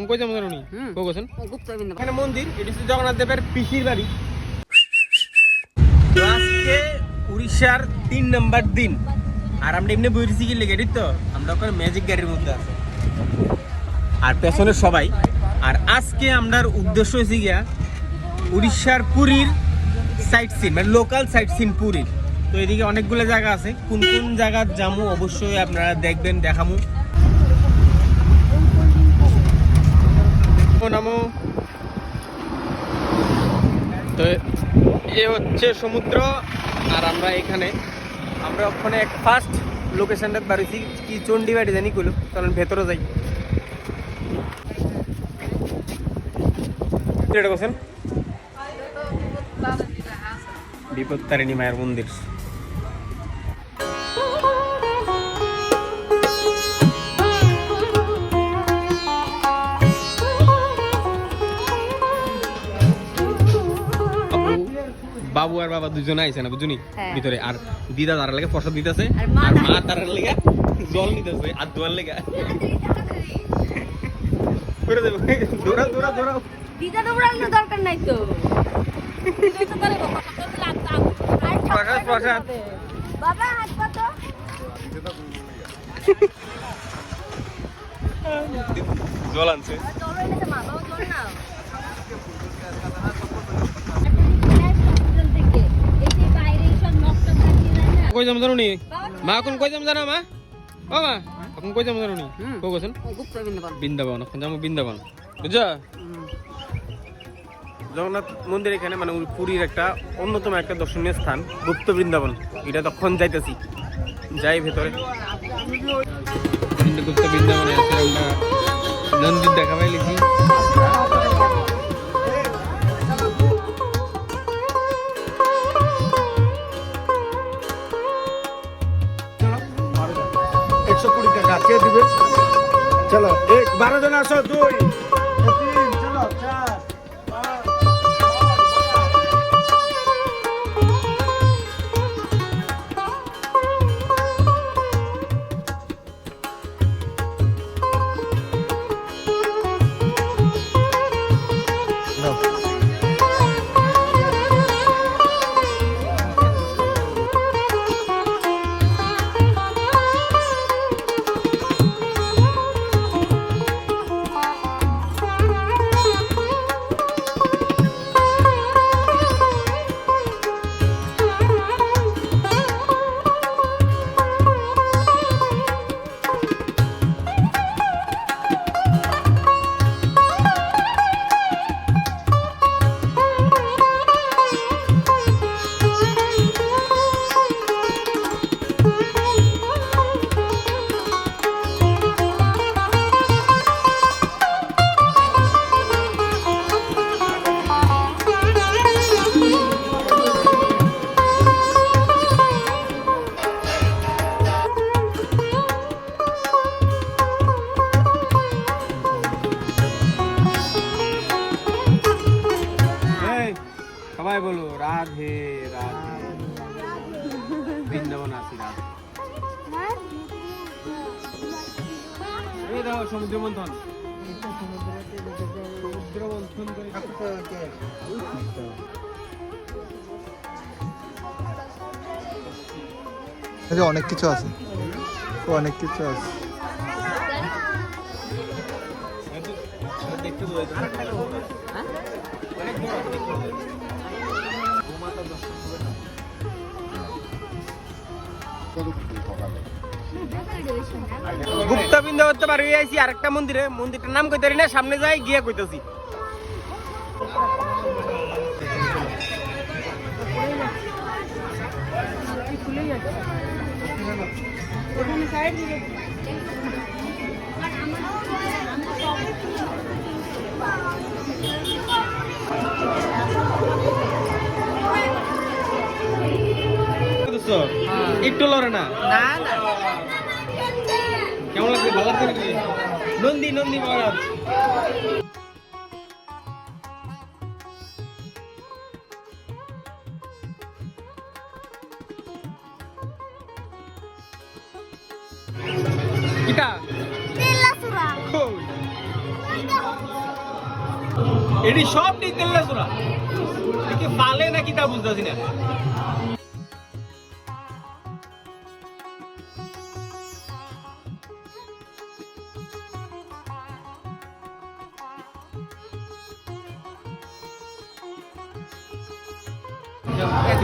এখন কই যাব জানি কই গেছেন এখানে মন্দির এটি হচ্ছে জগন্নাথ দেবের পিসির বাড়ি। আজকে উড়িষ্যার তিন নম্বর দিন। আর আমরা এমনি বইরেছি কি লেগে তো আমরা ওখানে ম্যাজিক গাড়ির মধ্যে আছি। আর পেছনে সবাই। আর আজকে আমরার উদ্দেশ্য হয়েছে গিয়া উড়িষ্যার পুরীর সাইট সিন মানে লোকাল সাইট সিন পুরীর। তো এদিকে অনেকগুলো জায়গা আছে। কোন কোন জায়গা যামু অবশ্যই আপনারা দেখবেন দেখামু। নামো। তো এ হচ্ছে সমুদ্র, আর আমরা এখানে। আমরা ওখানে এক ফার্স্ট লোকেশনটা বাড়িছি, কি চণ্ডী বাড়ি জানি কইলো। চলেন ভেতরে যাই। এটা বিপদ তারিণী মায়ের মন্দির। বাবু আর বাবা দুজন আইছে না বুঝুনি? হ্যাঁ। ভিতরে। আর দিদা তার লেগে প্রসাদ দিতেছে আর মা তার লেগে। জল নিতেছে আর দোয়ার লেগে। করে দেবো দৌড়াও দৌড়াও দৌড়াও দিদা তো উড়ানোর দরকার নাই তো। প্রসাদ, প্রসাদ। বাবা হাত পাতো জল আনছে। জল এনেছে মা বাবা জল নাও থেকে এই যে বাইরে সব নষ্ট না কই যাম জানো নি বাবা, মা যাম জানো মা? ও মা এখন কই যাম জানো নি হুম। কই গেছেন? গুপ্ত বিন্দু বৃন্দাবন এখন যাব বৃন্দাবন। বুঝছ? জগন্নাথ মন্দির এখানে মানে পুরীর একটা অন্যতম একটা দর্শনীয় স্থান গুপ্ত বৃন্দাবন। এটা তখন যাইতেছি। যাই ভেতরে। গুপ্ত বৃন্দাবনে আছে আমরা নন্দির দেখা পাই চলো। এক বারো জন আসো দুই। সবাই বলো রাধে রাধে। বৃন্দাবন আছি রাধে। এই দেখো সমুদ্র মন্থন সমুদ্র মন্থন করে অনেক কিছু আছে। অনেক কিছু আছে। দেখতে। অনেক বড়, অনেক বড়। গুপ্তা বৃন্দা করতে পারি আইছি আরেকটা মন্দিরে মন্দিরটার নাম কইতারি না সামনে যাই গিয়ে কইতাছি? একটু লড়ে না না না নন্দী নন্দী মহারাজ। কিটা এটি সব ডিটেল না তোরা একে পালে নাকি তা বুঝতেছি না।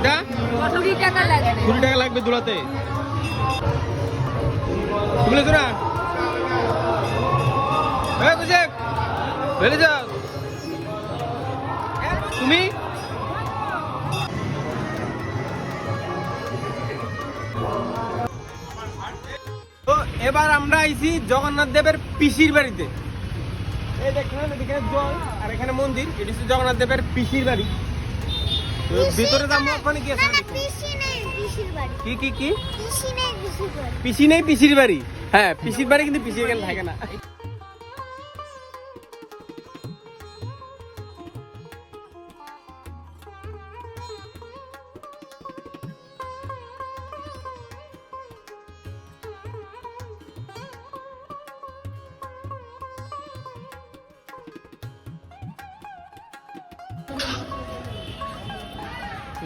এটা? কুড়ি টাকা লাগবে। কুড়ি টাকা লাগবে দোলাতে। তুলে তোরা এই বুঝে বেরিয়ে যাও তুমি? তো এবার আমরা আইছি জগন্নাথ দেবের পিসির বাড়িতে। এই দেখেন এদিকে জল আর এখানে মন্দির। এটি হচ্ছে জগন্নাথ দেবের পিসির বাড়ি। ভিতরে যাব ওখানে কি আছে পিসির কি কি কি? পিসি নেই পিসির বাড়ি। পিসির হ্যাঁ পিসির বাড়ি কিন্তু পিসি এখানে থাকে না।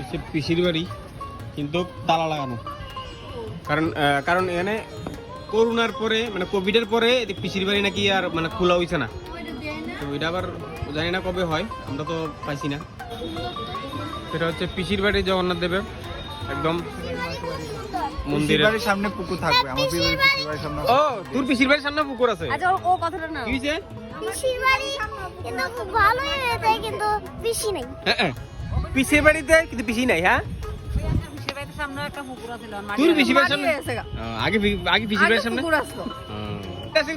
হচ্ছে পিসির বাড়ি কিন্তু তালা লাগানো। কারণ কারণ এখানে করোনার পরে মানে কোভিডের পরে পিসির বাড়ি নাকি আর মানে খোলা হইছে না। তো এটা আবার জানি না কবে হয় আমরা তো পাইছি না। সেটা হচ্ছে পিসির বাড়ি জগন্নাথ দেবের একদম মন্দিরের। বাড়ির সামনে পুকুর থাকবে আমার পিসির বাড়ির সামনে ও তোর পিসির বাড়ির সামনে পুকুর আছে? আচ্ছা ও- কথাটা না কি হয়েছে পিসির বাড়ি কিন্তু ভালোই হয়েছে কিন্তু পিসি নেই। হ্যাঁ, হ্যাঁ। পিসির বাড়িতে কিন্তু পিসি নাই হ্যাঁ? তোর পিসির বাড়ির সামনে? আগে আগে পিসির বাড়ির সামনে?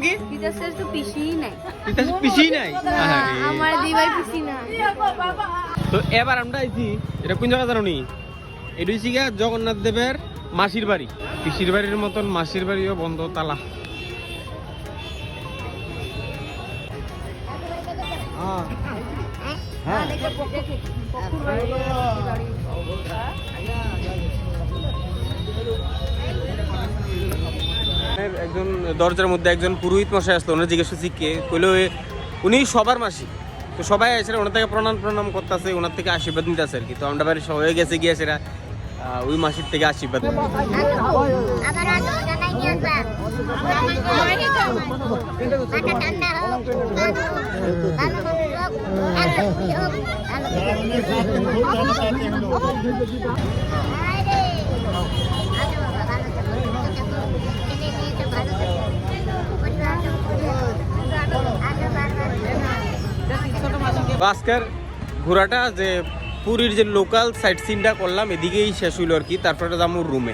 কি? তো পিসি নাই। এটা পিসি নাই? আমার দিবার পিসি না তো এবার আমরা আইছি এটা কোন জায়গা জানো নি? এটা হচ্ছে গিয়া জগন্নাথ দেবের মাসির বাড়ি। পিসির বাড়ির মতন মাসির বাড়িও বন্ধ তালা। একজন দরজার মধ্যে একজন পুরোহিত মশাই আসলো ওনার জিজ্ঞেস করছি কে কইলো উনি সবার মাসি তো সবাই আছে ওনার থেকে প্রণাম প্রণাম করতেছে ওনার থেকে আশীর্বাদ নিতেছে আর কি তো আমরা বাড়ি সবাই গেছে গিয়ে আহ, ওই মাসির থেকে আশীর্বাদ ঠান্ডা আজকের ঘোরাটা যে পুরীর যে লোকাল সাইট সিনটা করলাম, এদিকেই শেষ হইল আর কি। তারপরে যাব রুমে